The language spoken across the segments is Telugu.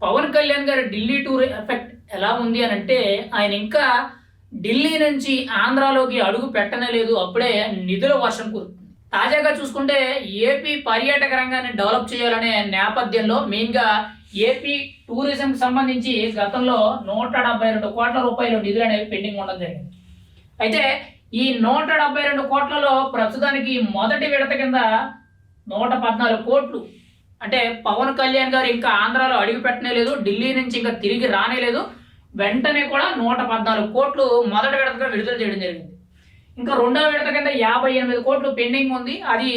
పవన్ కళ్యాణ్ గారి ఢిల్లీ టూర్ ఎఫెక్ట్ ఎలా ఉంది అని అంటే ఆయన ఇంకా ఢిల్లీ నుంచి ఆంధ్రాలోకి అడుగు పెట్టనే లేదు అప్పుడే నిధుల వర్షం కురుతుంది తాజాగా చూసుకుంటే ఏపీ పర్యాటక రంగాన్ని డెవలప్ చేయాలనే నేపథ్యంలో మెయిన్గా ఏపీ టూరిజంకి సంబంధించి గతంలో నూట డెబ్బై రెండు కోట్ల రూపాయలు నిధులు అనేవి పెండింగ్ ఉండడం జరిగింది. అయితే ఈ నూట డెబ్బై రెండు కోట్లలో ప్రస్తుతానికి మొదటి విడత కింద నూట పద్నాలుగు కోట్లు అంటే పవన్ కళ్యాణ్ గారు ఇంకా ఆంధ్రాలో అడుగు పెట్టనే లేదు ఢిల్లీ నుంచి ఇంకా తిరిగి రానే లేదు. వెంటనే కూడా నూట పద్నాలుగు కోట్లు మొదటి విడతగా విడుదల చేయడం జరిగింది. ఇంకా రెండో విడత కింద యాభై ఎనిమిది కోట్లు పెండింగ్ ఉంది. అది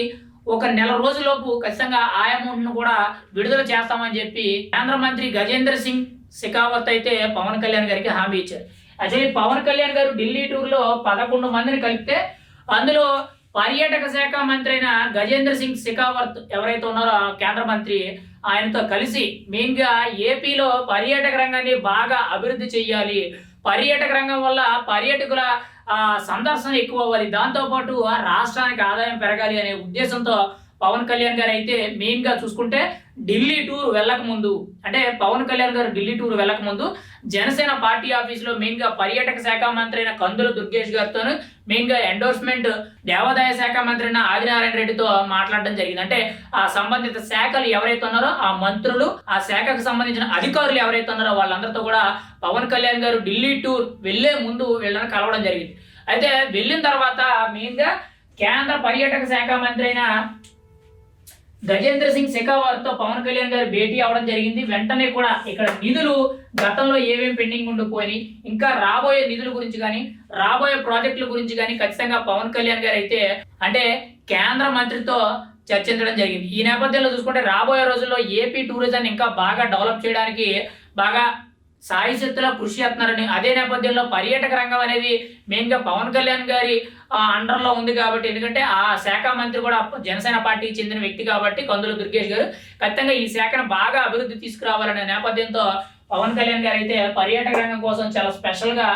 ఒక నెల రోజుల్లోపు ఖచ్చితంగా ఆ అమౌంట్ను కూడా విడుదల చేస్తామని చెప్పి కేంద్ర మంత్రి గజేంద్ర సింగ్ షెకావత్ అయితే పవన్ కళ్యాణ్ గారికి హామీ ఇచ్చారు. యాక్చువల్లీ పవన్ కళ్యాణ్ గారు ఢిల్లీ టూర్లో పదకొండు మందిని కలిపితే అందులో పర్యాటక శాఖ మంత్రి అయిన గజేంద్ర సింగ్ షెకావత్ ఎవరైతే ఉన్నారో కేంద్ర మంత్రి ఆయనతో కలిసి మెయిన్గా ఏపీలో పర్యాటక రంగాన్ని బాగా అభివృద్ధి చేయాలి. పర్యాటక రంగం వల్ల పర్యాటకుల సందర్శన ఎక్కువ అవ్వాలి. దాంతోపాటు ఆ రాష్ట్రానికి ఆదాయం పెరగాలి అనే ఉద్దేశంతో పవన్ కళ్యాణ్ గారు అయితే మెయిన్గా చూసుకుంటే ఢిల్లీ టూర్ వెళ్ళకముందు అంటే పవన్ కళ్యాణ్ గారు ఢిల్లీ టూర్ వెళ్ళకముందు జనసేన పార్టీ ఆఫీసులో మెయిన్గా పర్యాటక శాఖ మంత్రి అయిన కందుల దుర్గేష్ గారితో మెయిన్గా ఎండోర్స్మెంట్ దేవాదాయ శాఖ మంత్రి అయిన ఆదినారాయణ రెడ్డితో మాట్లాడడం జరిగింది. అంటే ఆ సంబంధిత శాఖలు ఎవరైతే ఉన్నారో ఆ మంత్రులు ఆ శాఖకు సంబంధించిన అధికారులు ఎవరైతే ఉన్నారో వాళ్ళందరితో కూడా పవన్ కళ్యాణ్ గారు ఢిల్లీ టూర్ వెళ్ళే ముందు వీళ్ళని కలవడం జరిగింది. అయితే వెళ్ళిన తర్వాత మెయిన్గా కేంద్ర పర్యాటక శాఖ మంత్రి అయిన గజేంద్ర సింగ్ షెకావత్తో పవన్ కళ్యాణ్ గారు భేటీ అవడం జరిగింది. వెంటనే కూడా ఇక్కడ నిధులు గతంలో ఏమేమి పెండింగ్ ఉండిపోయి ఇంకా రాబోయే నిధుల గురించి కానీ రాబోయే ప్రాజెక్టుల గురించి కానీ ఖచ్చితంగా పవన్ కళ్యాణ్ గారు అయితే అంటే కేంద్ర మంత్రితో చర్చించడం జరిగింది. ఈ నేపథ్యంలో చూసుకుంటే రాబోయే రోజుల్లో ఏపీ టూరిజం ఇంకా బాగా డెవలప్ చేయడానికి బాగా సాయి శక్తిలో కృషి చేస్తున్నారని అదే నేపథ్యంలో పర్యాటక రంగం అనేది మెయిన్గా పవన్ కళ్యాణ్ గారి ఆ, అండర్లో ఉంది కాబట్టి ఎందుకంటే ఆ శాఖ మంత్రి కూడా జనసేన పార్టీకి చెందిన వ్యక్తి కాబట్టి కందుల దుర్గేష్ గారు ఖచ్చితంగా ఈ శాఖను బాగా అభివృద్ధి తీసుకురావాలనే నేపథ్యంతో పవన్ కళ్యాణ్ గారు అయితే పర్యాటక రంగం కోసం చాలా స్పెషల్గా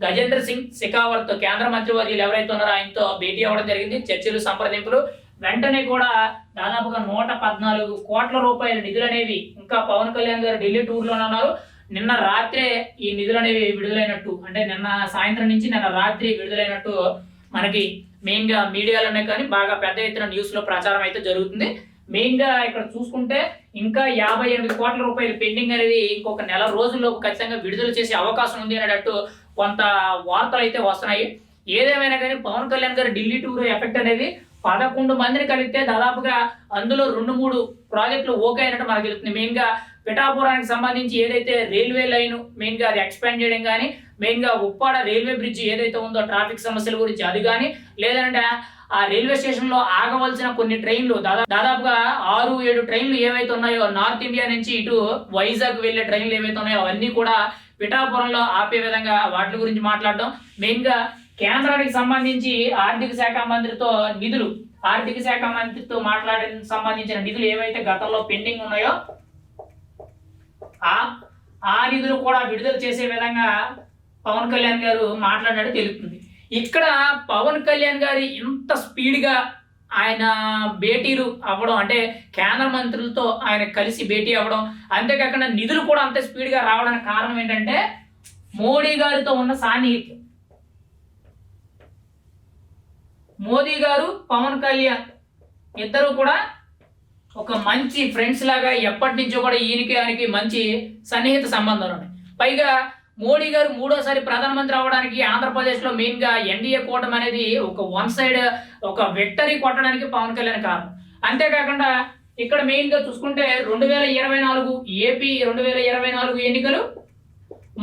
గజేంద్ర సింగ్ షెకావత్ కేంద్ర మంత్రి వర్యులు ఎవరైతే ఉన్నారో ఆయనతో భేటీ అవ్వడం జరిగింది. చర్చలు సంప్రదింపులు వెంటనే కూడా దాదాపుగా నూట పద్నాలుగు కోట్ల రూపాయల నిధులు అనేవి ఇంకా పవన్ కళ్యాణ్ గారు ఢిల్లీ టూర్లో ఉన్నారు. నిన్న రాత్రే ఈ నిధులు అనేవి విడుదలైనట్టు అంటే నిన్న సాయంత్రం నుంచి నిన్న రాత్రి విడుదలైనట్టు మనకి మెయిన్గా మీడియాలోనే కానీ బాగా పెద్ద ఎత్తున న్యూస్లో ప్రచారం అయితే జరుగుతుంది. మెయిన్గా ఇక్కడ చూసుకుంటే ఇంకా యాభై ఎనిమిది కోట్ల రూపాయలు పెండింగ్ అనేది ఇంకొక నెల రోజుల్లోపు ఖచ్చితంగా విడుదల చేసే అవకాశం ఉంది అనేటట్టు కొంత వార్తలు అయితే వస్తున్నాయి. ఏదేమైనా కానీ పవన్ కళ్యాణ్ గారి ఢిల్లీ టూర్ ఎఫెక్ట్ అనేది పదకొండు మందిని కలిగితే దాదాపుగా అందులో రెండు మూడు ప్రాజెక్టులు ఓకే అయినట్టు మనకు తెలుస్తుంది. మెయిన్గా పిఠాపురానికి సంబంధించి ఏదైతే రైల్వే లైన్ మెయిన్గా అది ఎక్స్పాండ్ చేయడం కానీ మెయిన్గా ఉప్పాడ రైల్వే బ్రిడ్జ్ ఏదైతే ఉందో ట్రాఫిక్ సమస్యల గురించి అది కానీ లేదంటే ఆ రైల్వే స్టేషన్లో ఆగవలసిన కొన్ని ట్రైన్లు దాదాపుగా ఆరు ఏడు ట్రైన్లు ఏవైతే ఉన్నాయో నార్త్ ఇండియా నుంచి ఇటు వైజాగ్ వెళ్ళే ట్రైన్లు ఏవైతే ఉన్నాయో అవన్నీ కూడా పిఠాపురంలో ఆపే విధంగా వాటి గురించి మాట్లాడడం. మెయిన్గా కేంద్రానికి సంబంధించి ఆర్థిక శాఖ మంత్రితో నిధులు ఆర్థిక శాఖ మంత్రితో మాట్లాడిన సంబంధించిన నిధులు ఏవైతే గతంలో పెండింగ్ ఉన్నాయో ఆ ఆ నిధులు కూడా విడుదల చేసే విధంగా పవన్ కళ్యాణ్ గారు మాట్లాడినట్టు తెలుస్తుంది. ఇక్కడ పవన్ కళ్యాణ్ గారి ఇంత స్పీడ్గా ఆయన భేటీలు అవ్వడం అంటే కేంద్ర మంత్రులతో ఆయన కలిసి భేటీ అవ్వడం అంతేకాకుండా నిధులు కూడా అంత స్పీడ్గా రావడానికి కారణం ఏంటంటే మోడీ గారితో ఉన్న సాన్నిహిత్యం. మోదీ గారు పవన్ కళ్యాణ్ ఇద్దరు కూడా ఒక మంచి ఫ్రెండ్స్ లాగా ఎప్పటి నుంచో కూడా ఈయనకి ఆయనకి మంచి సన్నిహిత సంబంధాలు ఉన్నాయి. పైగా మోడీ గారు మూడోసారి ప్రధానమంత్రి అవ్వడానికి ఆంధ్రప్రదేశ్లో మెయిన్గా ఎన్డీఏ కూటమి అనేది ఒక వన్ సైడ్ ఒక విక్టరీ కొట్టడానికి పవన్ కళ్యాణ్ కారణం. అంతేకాకుండా ఇక్కడ మెయిన్గా చూసుకుంటే రెండు వేల ఇరవై నాలుగు ఏపీ రెండు వేల ఇరవై నాలుగు ఎన్నికలు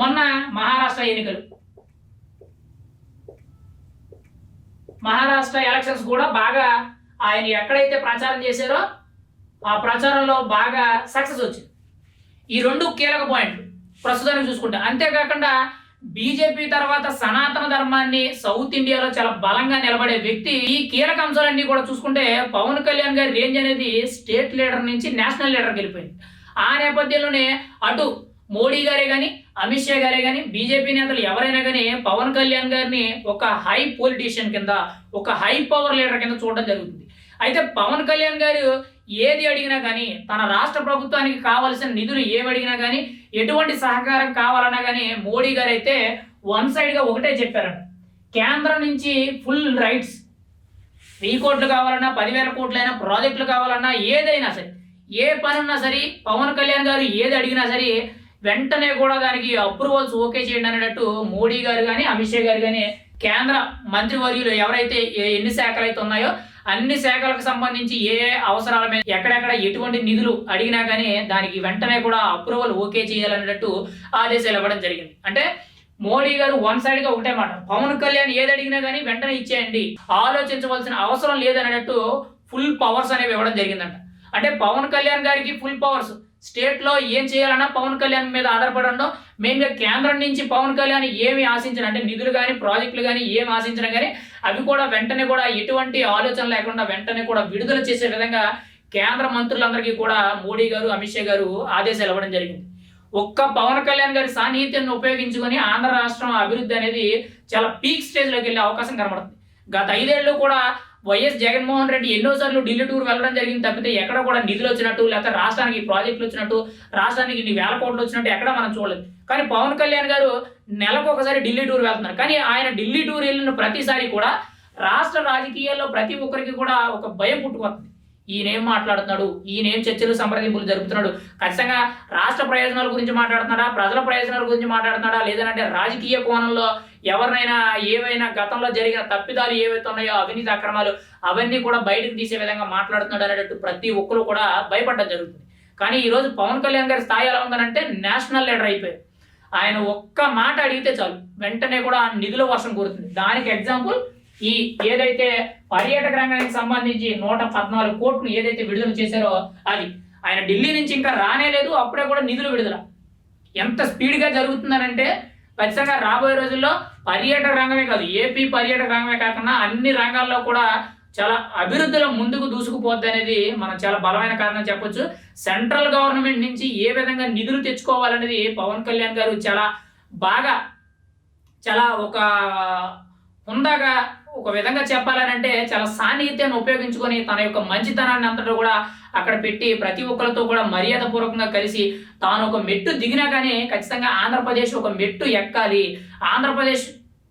మొన్న మహారాష్ట్ర ఎన్నికలు. మహారాష్ట్ర ఎలక్షన్స్ కూడా బాగా ఆయన ఎక్కడైతే ప్రచారం చేశారో ఆ ప్రచారంలో బాగా సక్సెస్ వచ్చింది. ఈ రెండు కీలక పాయింట్లు ప్రస్తుతానికి చూసుకుంటే. అంతేకాకుండా బీజేపీ తర్వాత సనాతన ధర్మాన్ని సౌత్ ఇండియాలో చాలా బలంగా నిలబడే వ్యక్తి. ఈ కీలక అంశాలన్నీ కూడా చూసుకుంటే పవన్ కళ్యాణ్ గారి రేంజ్ అనేది స్టేట్ లీడర్ నుంచి నేషనల్ లీడర్కి వెళ్ళిపోయింది. ఆ నేపథ్యంలోనే అటు మోడీ గారే కానీ అమిత్ షా గారే కానీ బీజేపీ నేతలు ఎవరైనా కానీ పవన్ కళ్యాణ్ గారిని ఒక హై పొలిటీషియన్ కింద ఒక హై పవర్ లీడర్ కింద చూడడం జరుగుతుంది. అయితే పవన్ కళ్యాణ్ గారు ఏది అడిగినా కానీ తన రాష్ట్ర ప్రభుత్వానికి కావాల్సిన నిధులు ఏవి అడిగినా కానీ ఎటువంటి సహకారం కావాలన్నా కానీ మోడీ గారు అయితే వన్ సైడ్గా ఒకటే చెప్పారంట. కేంద్రం నుంచి ఫుల్ రైట్స్. వెయ్యి కోట్లు కావాలన్నా పదివేల కోట్లైనా ప్రాజెక్టులు కావాలన్నా ఏదైనా సరే ఏ పని ఉన్నా సరే పవన్ కళ్యాణ్ గారు ఏది అడిగినా సరే వెంటనే కూడా దానికి అప్రూవల్స్ ఓకే చేయండి అనేటట్టు మోడీ గారు కానీ అమిత్ షా గారు కానీ కేంద్ర మంత్రివర్యులు ఎవరైతే ఎన్ని శాఖలు అయితే ఉన్నాయో అన్ని శాఖలకు సంబంధించి ఏ అవసరాల మీద ఎక్కడెక్కడ ఎటువంటి నిధులు అడిగినా కానీ దానికి వెంటనే కూడా అప్రూవల్ ఓకే చేయాలన్నట్టు ఆదేశాలు ఇవ్వడం జరిగింది. అంటే మోడీ గారు వన్ సైడ్గా ఒకటే మాట పవన్ కళ్యాణ్ ఏది అడిగినా కానీ వెంటనే ఇచ్చేయండి ఆలోచించవలసిన అవసరం లేదన్నట్టు ఫుల్ పవర్స్ అనేవి ఇవ్వడం జరిగిందంట. అంటే పవన్ కళ్యాణ్ గారికి ఫుల్ పవర్స్ స్టేట్లో ఏం చేయాలన్నా పవన్ కళ్యాణ్ మీద ఆధారపడి మెయిన్గా కేంద్రం నుంచి పవన్ కళ్యాణ్ ఏమి ఆశించిన అంటే నిధులు కానీ ప్రాజెక్టులు కానీ ఏమి ఆశించినా కానీ అవి కూడా వెంటనే కూడా ఎటువంటి ఆలోచన లేకుండా వెంటనే కూడా విడుదల చేసే విధంగా కేంద్ర మంత్రులందరికీ కూడా మోడీ గారు అమిత్ షా గారు ఆదేశాలు ఇవ్వడం జరిగింది. ఒక్క పవన్ కళ్యాణ్ గారి సాన్నిహిత్యాన్ని ఉపయోగించుకొని ఆంధ్ర రాష్ట్రం అభివృద్ధి అనేది చాలా పీక్ స్టేజ్లోకి వెళ్ళే అవకాశం కనబడుతుంది. గత ఐదేళ్ళు కూడా వైఎస్ జగన్మోహన్ రెడ్డి ఎన్నోసార్లు ఢిల్లీ టూర్ వెళ్ళడం జరిగింది తప్పితే ఎక్కడ కూడా నిధులు వచ్చినట్టు లేకపోతే రాష్ట్రానికి ప్రాజెక్టులు వచ్చినట్టు రాష్ట్రానికి ఇన్ని వేల కోట్లు వచ్చినట్టు ఎక్కడ మనం చూడలేదు. కానీ పవన్ కళ్యాణ్ గారు నెలకు ఒకసారి ఢిల్లీ టూర్ వెళ్తున్నారు. కానీ ఆయన ఢిల్లీ టూర్ వెళ్ళిన ప్రతిసారి కూడా రాష్ట్ర రాజకీయాల్లో ప్రతి ఒక్కరికి కూడా ఒక భయం పుట్టుకొస్తుంది. ఈయనేం మాట్లాడుతున్నాడు? ఈయనేం చర్చలు సంప్రదింపులు జరుపుతున్నాడు? ఖచ్చితంగా రాష్ట్ర ప్రయోజనాల గురించి మాట్లాడుతున్నాడా? ప్రజల ప్రయోజనాల గురించి మాట్లాడుతున్నాడా? లేదంటే రాజకీయ కోణంలో ఎవరినైనా ఏవైనా గతంలో జరిగిన తప్పిదాలు ఏవైతే ఉన్నాయో అవినీతి అక్రమాలు అవన్నీ కూడా బయటకు తీసే విధంగా మాట్లాడుతున్నాడు అనేటట్టు ప్రతి ఒక్కరు కూడా భయపడడం జరుగుతుంది. కానీ ఈరోజు పవన్ కళ్యాణ్ గారి స్థాయి ఎలా ఉందనంటే నేషనల్ లీడర్ అయిపోయారు. ఆయన ఒక్క మాట అడిగితే చాలు. వెంటనే కూడా నిధుల వర్షం కురుతుంది. దానికి ఎగ్జాంపుల్ ఈ ఏదైతే పర్యాటక రంగానికి సంబంధించి నూట పద్నాలుగు కోట్లు ఏదైతే విడుదల చేశారో అది ఆయన ఢిల్లీ నుంచి ఇంకా రానే లేదు అప్పుడే కూడా నిధులు విడుదల. ఎంత స్పీడ్గా జరుగుతుందనంటే ఖచ్చితంగా రాబోయే రోజుల్లో పర్యాటక రంగమే కాదు ఏపీ పర్యాటక రంగమే కాకుండా అన్ని రంగాల్లో కూడా చాలా అభివృద్ధిలో ముందుకు దూసుకుపోద్ది అనేది మనం చాలా బలమైన కారణం చెప్పొచ్చు. సెంట్రల్ గవర్నమెంట్ నుంచి ఏ విధంగా నిధులు తెచ్చుకోవాలనేది పవన్ కళ్యాణ్ గారు చాలా బాగా చాలా ఒక హుందాగా ఒక విధంగా చెప్పాలనంటే చాలా సాన్నిహిత్యాన్ని ఉపయోగించుకొని తన యొక్క మంచితనాన్ని అంతటా కూడా అక్కడ పెట్టి ప్రతి ఒక్కరితో కూడా మర్యాద పూర్వకంగా కలిసి తాను ఒక మెట్టు దిగినా కానీ ఖచ్చితంగా ఆంధ్రప్రదేశ్ ఒక మెట్టు ఎక్కాలి. ఆంధ్రప్రదేశ్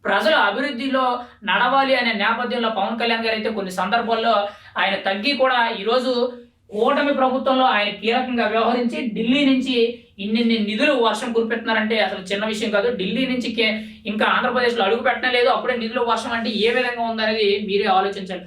ప్రజలు అభివృద్ధిలో నడవాలి అనే నేపథ్యంలో పవన్ కళ్యాణ్ గారు అయితే కొన్ని సందర్భాల్లో ఆయన తగ్గి కూడా ఈరోజు కూటమి ప్రభుత్వంలో ఆయన కీలకంగా వ్యవహరించి ఢిల్లీ నుంచి ఇన్నిన్ని నిధులు వర్షం కురిపెడుతున్నారంటే అసలు చిన్న విషయం కాదు. ఢిల్లీ నుంచి ఇంకా ఆంధ్రప్రదేశ్లో అడుగు పెట్టడం లేదు. అప్పుడే నిధుల వర్షం అంటే ఏ విధంగా ఉందనేది మీరే ఆలోచించాలి.